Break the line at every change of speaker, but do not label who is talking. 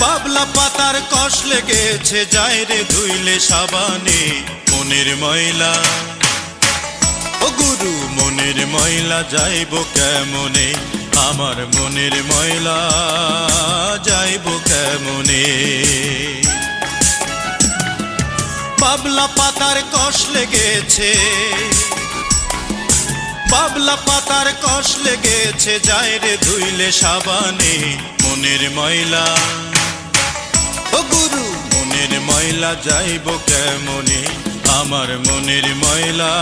বাবলা পাতার কষ লেগেছে যায় রে ধুইলে সাবানে মনের ময়লা। ও গুরু, মনের ময়লা যাইব কেমনে? আমার মনের ময়লা যাইব কেমনে? বাবলা পাতার কষ লেগেছে, বাবলা পাতার কষ লেগেছে যায় রে ধুইলে সাবানে মনের ময়লা। ময়লা যাইব কেমনে? আমার মনের ময়লা